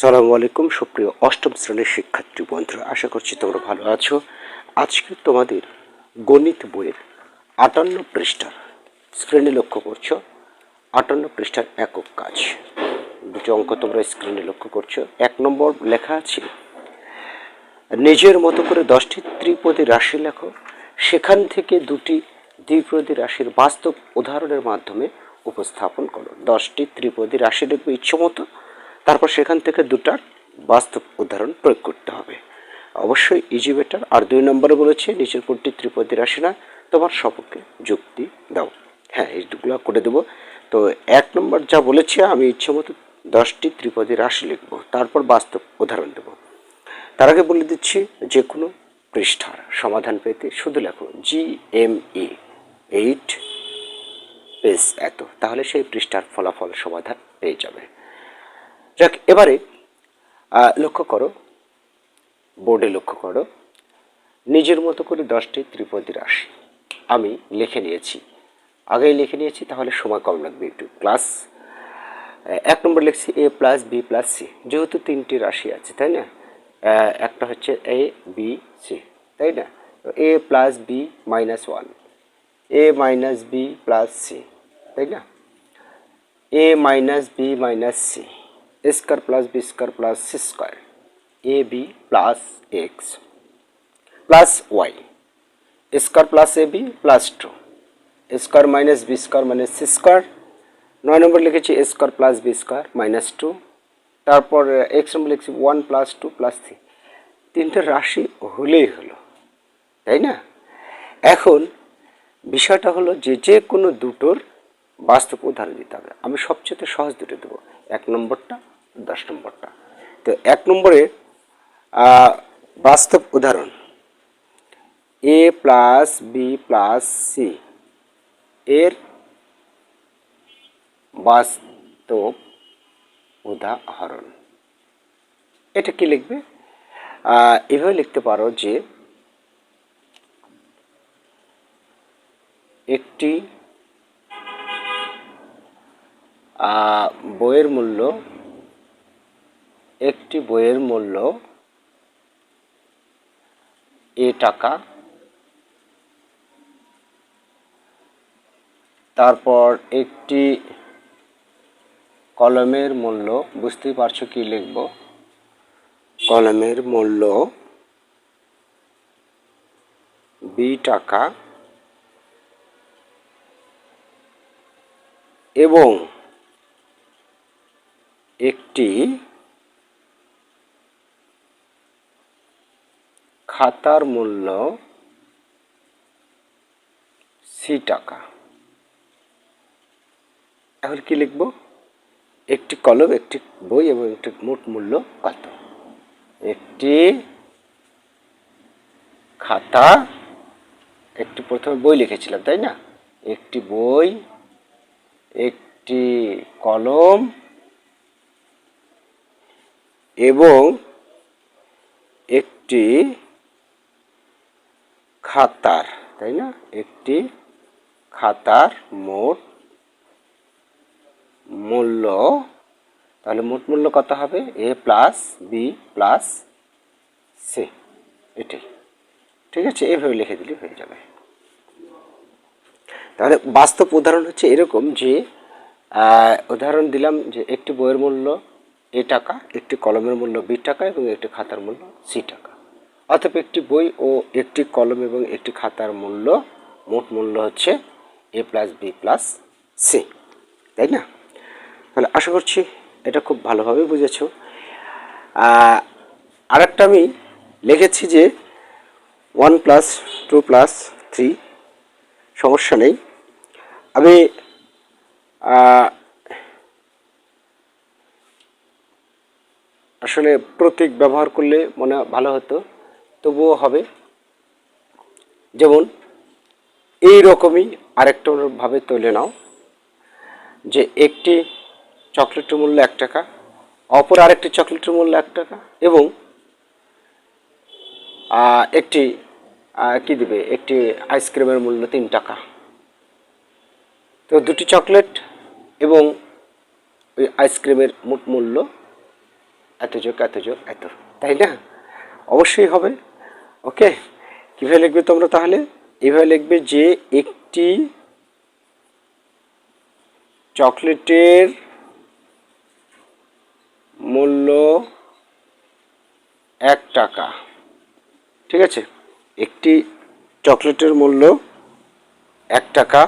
সালামু আলাইকুম, সুপ্রিয় অষ্টম শ্রেণির শিক্ষার্থী বন্ধুরা, আশা করছি তোমরা ভালো আছো। আজকে তোমাদের গণিত বইয়ের আটান্ন পৃষ্ঠার স্ক্রিনে লক্ষ্য করছ। আটান্ন পৃষ্ঠার একক কাজ। দুটি অঙ্ক তোমরা স্ক্রিনে লক্ষ্য করছ। এক নম্বর লেখা আছে, নিজের মতো করে দশটি ত্রিপদী রাশি লেখো। সেখান থেকে দুটি দ্বিপদী রাশির বাস্তব উদাহরণের মাধ্যমে উপস্থাপন করো। দশটি ত্রিপদী রাশি লিখবে ইচ্ছে মতো তারপর সেখান থেকে দুটার বাস্তব উদাহরণ প্রয়োগ করতে হবে। অবশ্যই ইজি বেটার আর দুই নম্বরে বলেছে, নিচের কোনটি ত্রিপদী রাশি না, তোমার সপক্ষে যুক্তি দাও। হ্যাঁ এইগুলো করে দেবো। তো এক নম্বর যা বলেছে, আমি ইচ্ছে মতো দশটি ত্রিপদী রাশি লিখব, তারপর বাস্তব উদাহরণ দেবো। তার আগে বলে দিচ্ছি যে কোনো পৃষ্ঠার সমাধান পেতে শুধু লেখো, G M E, eight page এত। তাহলে সেই পৃষ্ঠার ফলাফল সমাধান পেয়ে যাবে। যাক, এবারে লক্ষ্য করো, বোর্ডে লক্ষ্য করো, নিজের মতো করে দশটি ত্রিপদী রাশি। আমি লিখে নিয়েছি। আগেই লিখে নিয়েছি, তাহলে সময় কম লাগবে একটু। ক্লাস এক নম্বর লিখছি A plus B plus C যেহেতু তিনটি রাশি আছে, তাই না? একটা হচ্ছে এ বি সি তাই না? A plus B minus one A minus B plus C তাই না? A minus B minus C square plus B square plus C square. A, B plus X plus Y. Square plus A, B plus two. Square minus B square minus C square. নয় নম্বর লিখেছি square plus B square minus two. তারপর X নম্বর লিখেছি one plus two plus three. তিনটে রাশি হলেই হলো, তাই না? এখন বিষয়টা হলো যে যে কোনো দুটোর বাস্তব উদাহরণ দিতে হবে। আমি সবচেয়ে সহজ দুটো দেবো। এক নম্বরটা দশ নম্বরটা। তো এক নম্বরে বাস্তব উদাহরণ। A plus B plus C এর বাস্তব উদাহরণ। এটা কি লিখবে? এভাবে লিখতে পারো যে একটি বইয়ের মূল্য একটি বইয়ের মূল্য এ টাকা। তারপর একটি কলমের মূল্য, বুঝতেই পারছ কি লিখব? কলমের মূল্য বি টাকা এবং একটি খাতার মূল্য সি টাকা। এখন কি লিখব? একটি কলম, একটি বই এবং একটি মোট মূল্য কত? একটি খাতা, একটি প্রথমে বই লিখেছিলাম, তাই না? একটি বই, একটি কলম এবং একটি খাতার, তাই না? একটি খাতার মোট মূল্য, তাহলে মোট মূল্য কত হবে? A plus B plus C এটাই। ঠিক আছে? এভাবে লিখে দিলে হয়ে যাবে। তাহলে বাস্তব উদাহরণ হচ্ছে এরকম যে উদাহরণ দিলাম যে একটি বইয়ের মূল্য এ টাকা, একটি কলমের মূল্য বি টাকা এবং একটি খাতার মূল্য সি টাকা। অতএব একটি বই ও একটি কলম এবং একটি খাতার মূল্য, মোট মূল্য হচ্ছে A plus B plus C. তাই না? তাহলে আশা করছি এটা খুব ভালোভাবে বুঝেছ। আরেকটা আমি লিখেছি যে one plus two plus three, সমস্যা নেই। আমি আসলে প্রতীক ব্যবহার করলে মনে ভালো হতো। তবুও হবে। যেমন, এই রকমই আরেকটা ভাবে তুলে নাও, যে একটি চকলেটের মূল্য এক টাকা, অপর আরেকটি চকলেটের মূল্য এক টাকা এবং একটি কি দিবে? একটি আইসক্রিমের মূল্য তিন টাকা। তো দুটি চকলেট এবং ওই আইসক্রিমের মোট মূল্য এত যোগ এত যোগ, এত। তাই না? অবশ্যই হবে। ওকে কীভাবে লিখবে তোমরা তাহলে এভাবে লিখবে যে একটি চকলেটের মূল্য এক টাকা ঠিক আছে একটি চকলেটের মূল্য এক টাকা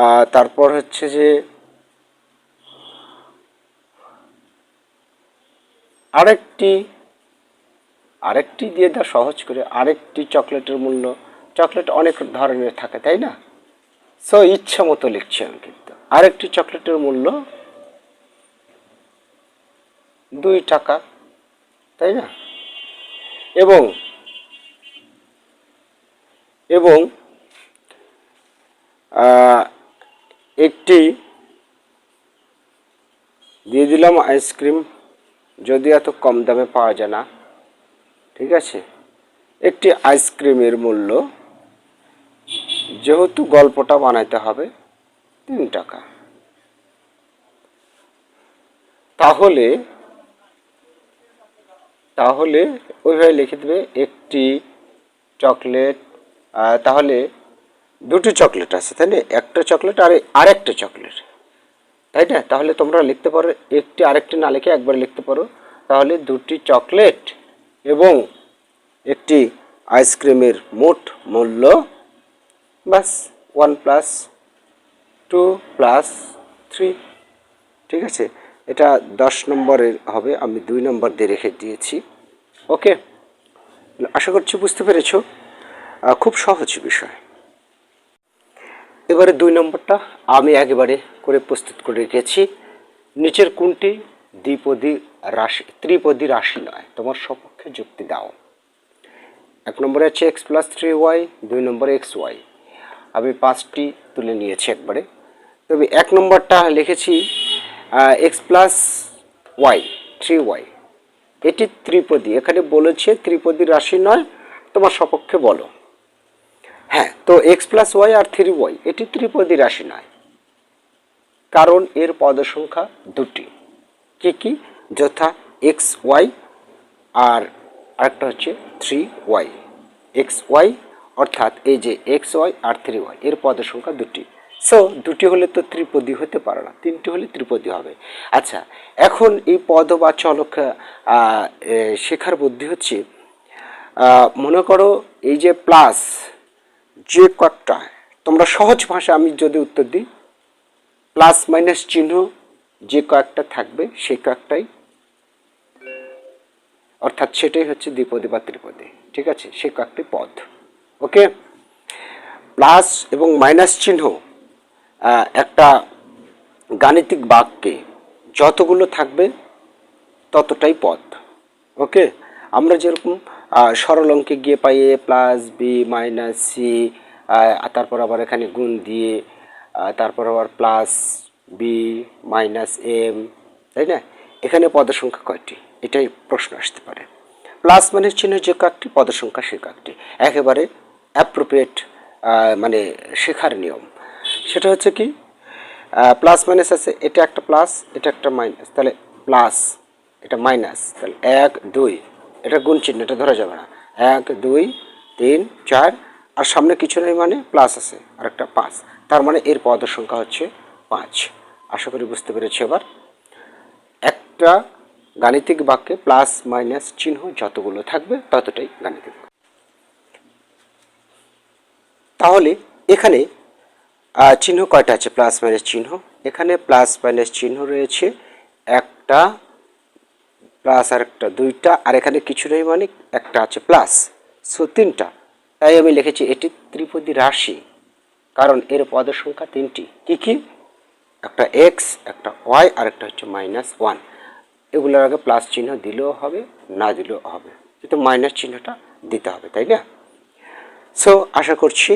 আর তারপর হচ্ছে যে আরেকটি আরেকটি দিয়ে দাও সহজ করে আরেকটি চকলেটের মূল্য, চকলেট অনেক ধরনের থাকে, তাই না? সো ইচ্ছা মতো লিখছি আমি কিন্তু। আরেকটি চকলেটের মূল্য দুই টাকা, তাই না? এবং এবং একটি দিয়ে দিলাম আইসক্রিম যদি এত কম দামে পাওয়া যায় না। ঠিক আছে? একটি আইসক্রিমের মূল্য, যেহেতু গল্পটা বানাইতে হবে, তিন টাকা। তাহলে তাহলে ওইভাবে লিখে দেবে, একটি চকলেট তাহলে দুটি চকলেট আছে, তাই না? একটা চকলেট আর আরেকটা চকলেট। তাই না? তাহলে তোমরা লিখতে পারো, একটি আরেকটি না লিখে একবার লিখতে পারো। তাহলে দুটি চকলেট এবং একটি আইসক্রিমের মোট মূল্য বাস one plus two plus three. ঠিক আছে? এটা দশ নম্বরের হবে, আমি দুই নম্বর দিয়ে রেখে দিয়েছি। ওকে? আশা করছি বুঝতে পেরেছ। খুব সহজ বিষয়। এবারে দুই নম্বরটা আমি একেবারে করে প্রস্তুত করে রেখেছি। নিচের কোনটি দ্বিপদী রাশি, ত্রিপদী রাশি নয়। তোমার সপক্ষে যুক্তি দাও। এক নম্বরে আছে এক্স প্লাস থ্রি ওয়াই দুই নম্বরে এক্স ওয়াই আমি পাঁচটি তুলে নিয়েছি একবারে। তবে এক নম্বরটা লিখেছি X plus Y three Y এটি ত্রিপদী। এখানে বলেছে ত্রিপদী রাশি নয়। তোমার সপক্ষে বলো। হ্যাঁ তো এক্স প্লাস ওয়াই আর থ্রি ওয়াই এটি ত্রিপদী রাশি নয়। কারণ এর পদ সংখ্যা দুটি। কি কি? যথা এক্স ওয়াই আর আরেকটা হচ্ছে থ্রি ওয়াই এক্স ওয়াই অর্থাৎ এই যে এক্স ওয়াই আর থ্রি ওয়াই এর পদ সংখ্যা দুটি। সো দুটি হলে তো ত্রিপদী হতে পারে না, তিনটি হলে ত্রিপদী হবে। আচ্ছা এখন এই পদ বা চলক শেখার বুদ্ধি হচ্ছে মনে করো এই যে প্লাস যে কয়েকটা, তোমরা সহজ ভাষা আমি যদি উত্তর দিই প্লাস মাইনাস চিহ্ন যে কয়েকটা থাকবে, সেই কয়েকটাই অর্থাৎ সেটাই হচ্ছে দ্বিপদী বা ত্রিপদী। ঠিক আছে? সেই কয়েকটি পদ। ওকে? প্লাস এবং মাইনাস চিহ্ন একটা গাণিতিক বাক্যে যতগুলো থাকবে ততটাই পদ। ওকে? আমরা যেরকম সরল অঙ্কে গিয়ে পাই A plus B minus C তারপর আবার এখানে গুণ দিয়ে তারপর আবার প্লাস বি মাইনাস এম তাই না? এখানে পদের সংখ্যা কয়টি? এটাই প্রশ্ন আসতে পারে। প্লাস মানে চিহ্ন যে কয়েকটি পদের সংখ্যা সে কয়েকটি একেবারে অ্যাপ্রোপ্রিয়েট মানে শেখার নিয়ম। সেটা হচ্ছে কি? প্লাস মাইনাস আছে, এটা একটা প্লাস এটা একটা মাইনাস তাহলে প্লাস এটা মাইনাস তাহলে এক, দুই। এটা গুণ চিহ্ন, এটা ধরা যাবে না। এক, দুই, তিন, চার। আর সামনে কিছু নেই মানে প্লাস আছে আর একটা পাঁচ। তার মানে এর পদের সংখ্যা হচ্ছে পাঁচ। আশা করি বুঝতে পেরেছি এবার। একটা গাণিতিক বাক্যে প্লাস মাইনাস চিহ্ন যতগুলো থাকবে ততটাই গাণিতিক। তাহলে এখানে চিহ্ন কয়টা আছে? প্লাস মাইনাস চিহ্ন। এখানে প্লাস মাইনাস চিহ্ন রয়েছে, একটা প্লাস আর একটা দুইটা, আর এখানে কিছু নেই মানে একটা আছে প্লাস। সো, তিনটা। তাই আমি লিখেছি এটি ত্রিপদী রাশি, কারণ এর পদের সংখ্যা তিনটি। কী কি? একটা এক্স একটা ওয়াই আর একটা হচ্ছে মাইনাস ওয়ান এগুলোর আগে প্লাস চিহ্ন দিলেও হবে, না দিলেও হবে। কিন্তু মাইনাস চিহ্নটা দিতে হবে, তাই না? সো আশা করছি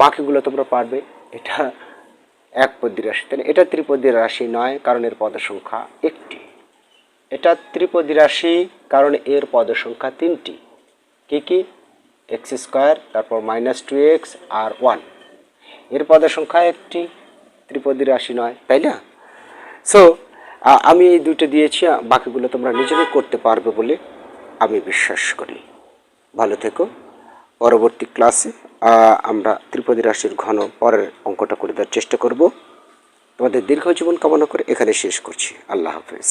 বাকিগুলো তোমরা পারবে। এটা এক পদ্মী রাশি, তাই এটা ত্রিপদী রাশি নয়, কারণ এর পদের সংখ্যা একটি। এটা ত্রিপদী রাশি, কারণ এর পদ সংখ্যা তিনটি। কি কি? এক্স স্কোয়ার তারপর মাইনাস টু এক্স আর ওয়ানের পদের সংখ্যা একটি। ত্রিপদী রাশি নয়, তাই না? সো আমি এই দুটো দিয়েছি বাকিগুলো তোমরা নিজেরাই করতে পারবে বলে আমি বিশ্বাস করি। ভালো থেকো। পরবর্তী ক্লাসে আমরা ত্রিপদী রাশির ঘন পরের অঙ্কটা করে দেওয়ার চেষ্টা করব। তোমাদের দীর্ঘ জীবন কামনা করে এখানে শেষ করছি। আল্লাহ হাফেজ।